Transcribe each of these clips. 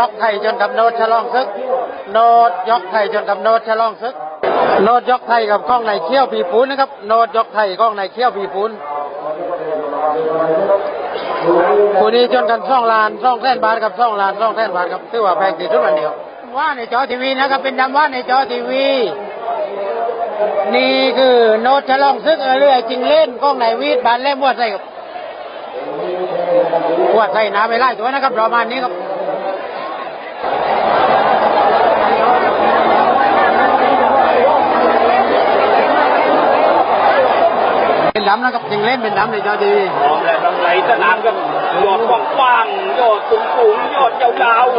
ยกไทยจนกับโนดฉลองศึก โนดยกไทยจนกับโนดฉลองศึก โนดยกไทยกับกล้องในเขี้ยวปีปูนนะครับ โนดยกไทยกล้องในเขี้ยวปีปูนคู่นี้จนกันซ่องลานซ่องแสนบาทกับซ่องลานซ่องแสนบาทครับถือว่าแพงที่สุดวันเดียวว่าในจอทีวีนะครับเป็นดำว่าในจอทีวี นี่คือโนดฉลองซึกเรื่อยจริงเล่นกล้องไหนวีดบานเล่มวดใส่ครับวดใส่น้ำไปไล่ตัวนะครับประมาณนี้ครับเป็น ดำนะครับจริงเล่นเป็นดำในจอทีวีพร้อมแล้วดังไหลสนามครับยอดกว้างๆยอดสูงๆยอดยาวๆ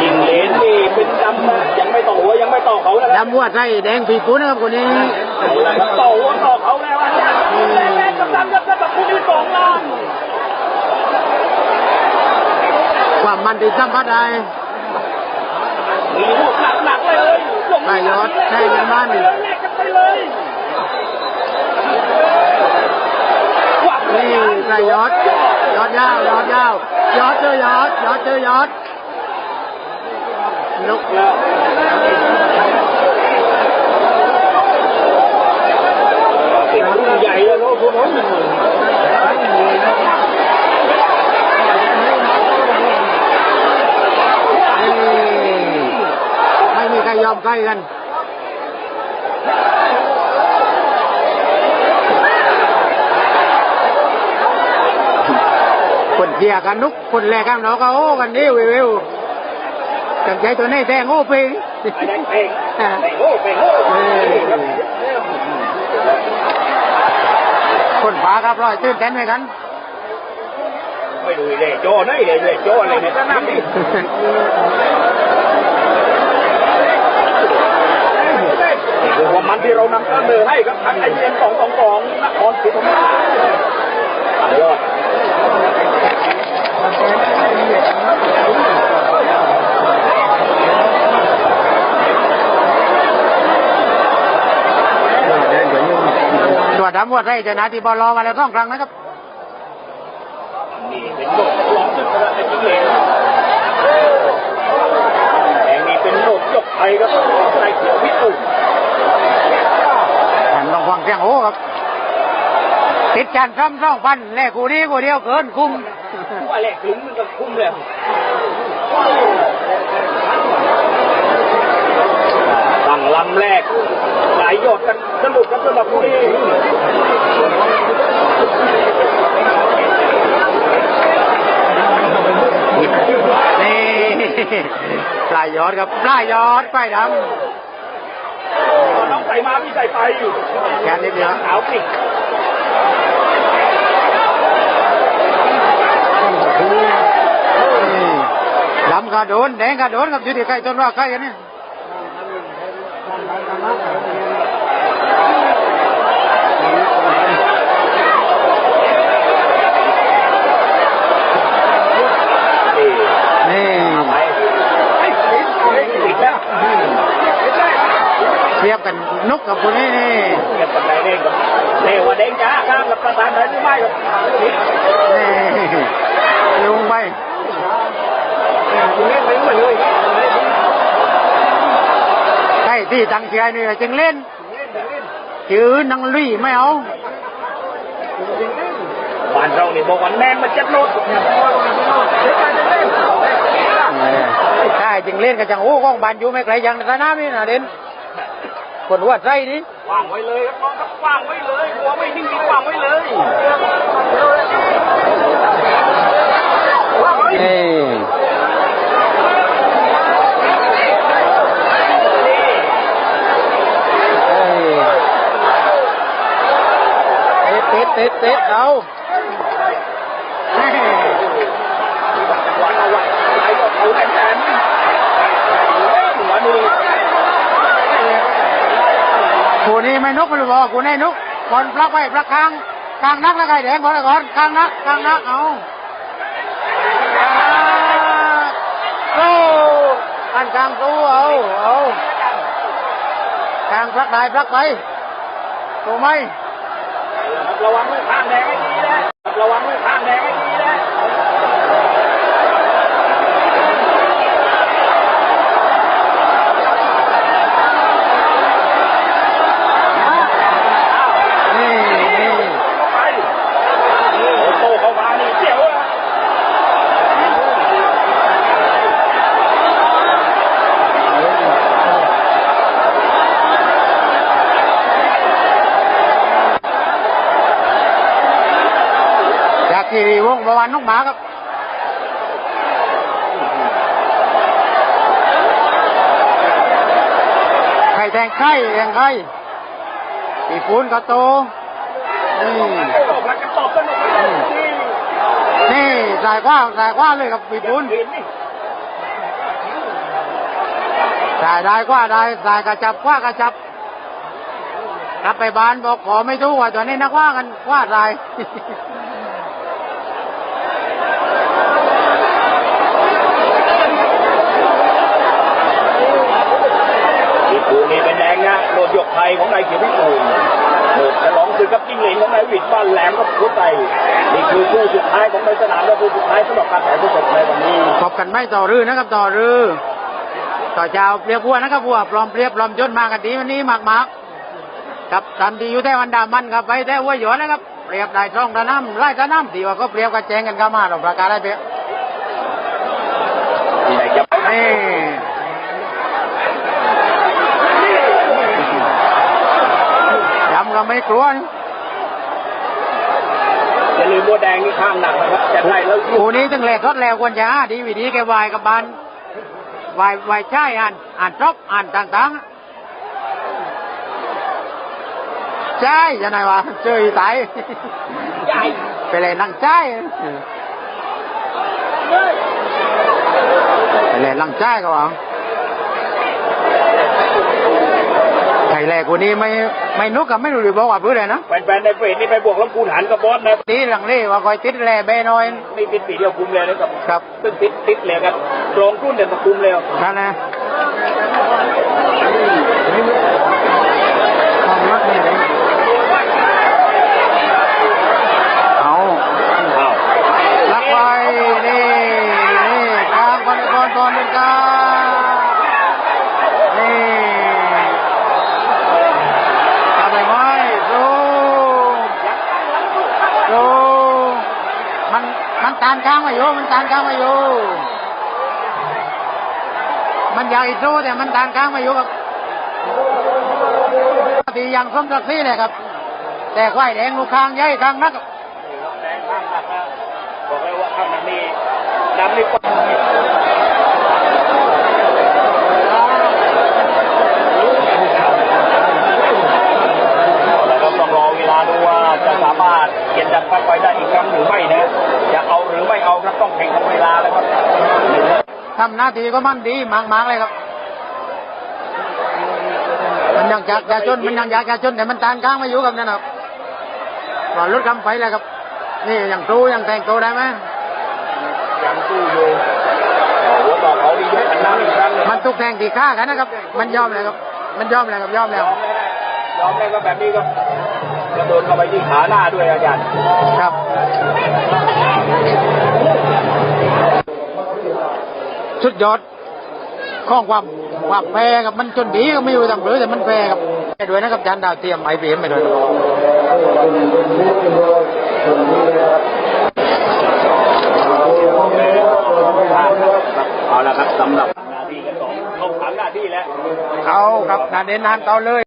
ยิงเลนนี่เป็นดำนะยังไม่ต่อหัวยังไม่ต่อเขานะครับดำวใส่แดงผีปูนะครับคนนี้ต่อหัวต่อเขาแล้วอาจาแรงกับดำครับสำหรับคู่ที่สองล้านความมันติดสัมผัสได้มีลูกหนักๆเลย ลงไปยอดแทงกันบ้านไปเลยแลกกันไปเลยวันี่ใส่ยอดยอดยาวยอดยาวยอดเจอยอดยอดเจอยอดนก เป็นรุ่นใหญ่แล้วเนาะคุณน้องหนึ่งหมื่น นี่ไม่มี ใครยอมใครกันคนเชียร์กันนุกคนแรกกันเนาะก็โอ้กันนี่วิววิวจังใจตัวนี้แทงโอ้ปิงไอ้แดงเพลงเพลงโอ้เพลงโอ้เออคนฝาครับร้อยตื่นเต้นไหมกันไม่รู้เลยโจ้ไหนเลยเลยโจ้อะไรในสนามนี่คือค วามันที่เรานำเสนอให้ครับทั้งไอเอ็นสองสองสองนครศรีธรรมราชยอดตัวดำวัวไร่ชนะที่บอลลอมาแล้วสองครั้งนะครับนี่เป็นโดดร้องศึกระดับจริงเลยแดงนี่เป็นโดดยกไทยครับใส่เขียวพิสูจน์ แถมต้องฟังเสียง โอ้ครับติดกันซ้ำสองพันแลกกูนี้กูเดียวเกินคุ้มว่าแหลกถึงมันก็คุ้มเลยตั้งลำแรก หลายยอดกันสนุกกันสำหรับคู่นี้นี่ปลายยอดครับปลายยอดปลายดน้องใส่มาพี่ใส่ไปำแค่นิดเดียวขาวปิดนี่ดำกระโดนแดงกระโดนครับอยู่ที่ใกล้ต้นว่าใกล้กันนี่นี่ นี่ ไปปิดแล้ว เทียบ กับคนนี้นี่เก็บปันไดเด้งกับเร็วว่าเด้งจ้าข้ามกับประธานไหนไม่กับนี่นี่ลงไปคุณเล่นไปเหมือนเลยใช่ที่ตั้งใจนี่จึงเล่นจื้อนังลุยไม่เอาบ้านเรานี่บอกว่าแน่มาเจ็ดโลดใช่จึงเล่นกันจังโอ้กองบานอยู่ไม่ไกลยังสนามนี่นะเด่น คนวัดไส้นี่วางไว้เลยครับน้องครับวางไว้เลยหัวไม่นิ่งๆวางไว้เลยนี่เอ้ยเตะเตะเตะเอาแม่ จังหวะเอาไว้ไหลก็เขาแทนๆหัวนี่ กูนี่ ไม่นุกเลยบอกกูนี่นุกก่อนปลักไว้ปลักค้างคางนักแล้วไงแดงก่อนก่อนคางนักคางนักเอาโอ้อันกลางตู้เอาเอากลางปลักได้ปลักไปถูกไหมระวังไว้ข้างแดงให้ดีนะระวังไว้ข้างแดงให้ดีนะ คีรีวงศ์ประวันน้องหมาครับไข่แทงไข่แทงไข่ปีปูนก็โตนี่ตอบแล้วกันตอบกันหน่อยนี่นี่สายกว้างสายกว้างเลยครับปีปูนเห็นนี่สายได้กว่าได้สายกระจับกว่ากระจับกลับไปบ้านบอกขอไม่ถูกว่าตัวนี้นักว่ากันว่าสายพี่ปูนี่เป็นแดงนะโดดยกไทยของนายเขียวพี่ปูโดดฉลองศึกกับจิ้ง เหลนของนายวิทย์บ้านแหลมกับผู้ไตนี่คือคู่สุดท้ายของในสนามและคู่สุดท้ายสำหรับการถ่ายทอดสดในวันนี้พบกันไม่ต่อรื้อนะครับต่อรื้อต่อเจ้าเปรียบวัวนะครับวัวปลอมเปรียบปลอมจนมากันดีวันนี้มากมากๆกับตามที่อยู่แต่วันดามันครับไปแต่วัวหยวนนะครับเปรียบได้ช่องตะน้ำไล่ตะน้ำที่ว่าก็เปรียบกับแจงกันเข้ามาเราประกาศได้เปรียบที่ไหนจะนี่ย้ำก็ไม่กลัวนะอย่าลืมบัว แดงนี่ข้างหนักนะครับจะได้แล้วคู่นี้ถึงแหลกทดแล้วควรจะหาดีวิดีแกวายกับบานวายวายใช่อ่านอ่านจบอ่านต่างๆใช่จะไหนวะเจออีไตใหญ่ไปเลยนั่งใช่ไปเลยนั่งใช่ก็ว่าไข่ แหลกคู่นี้ไม่ไม่นุกกับไม่รู้หรือบอกว่าเพื่ออะไรนะแฟนๆในเฟซนี่ไปบวกลำพูนหันกับบอสนะตีหลังเล่ว่าคอยติดแหล่เบน้อยนี่ติดปีเดียวคุมเลยนะครับครับซึ่งติดติดเลยครับตรงรุ่นเด่นตะคุมเลยนั่นนะความรักเนี่ยเลยเอา อ้าว รักไว้นี่นี่กลางคนก่อนก่อนเป็นกลางนี่ทำไปไหมดูดู มันตานข้างมาอยู่มันตานข้างมาอยู่ มันอยากอีกรู้แต่มันตานข้างมาอยู่กับตียังสมศักดิ์ศรีเลยครับ แต่ควายแดงลูกคางใหญ่คางนักแดงข้างนักบอกเลยว่าข้างหนักนี่ดำนี่ปะแล้วก็ต้องรอเวลาดูว่าจะสามารถเกียนดันพักไปได้อีกครั้งหรือไม่นะจะเอาหรือไม่เอาครับต้องแข่งกับเวลาแล้วครับ ทำหน้าที่ก็มันดีมากๆเลยครับ มันยังอยากจะจนมันยังอยากจะจนแต่มันตานกลางมาอยู่กับนั่นครับรอรถกำไฟเลยครับ นี่ยังตู้ยังแต่งตัวได้ไหมยังสู้อยู่หัวต่อเขาดียกกันน้ำอีกครั้งหนึ่งมันตุกแทงตีข้ากันนะครับ มันยอมเลยครับ มันยอมเลยครับยอมแล้วยอมได้ก็แบบนี้ก็กระโดดเข้าไปที่ขาหน้าด้วยอาจารย์ครับ สุดยอดข้องความความแพ้กับมันจนดีก็ไม่รู้ทำหรือแต่มันแพ้ครับไปด้วยนะครับจานดาวเตรียมไอพีเอ็มไปด้วยครับเอาละครับสำหรับหน้าที่กันสองเขาถามหน้าที่แล้วเอาครับนาเด่นนานต่อเลย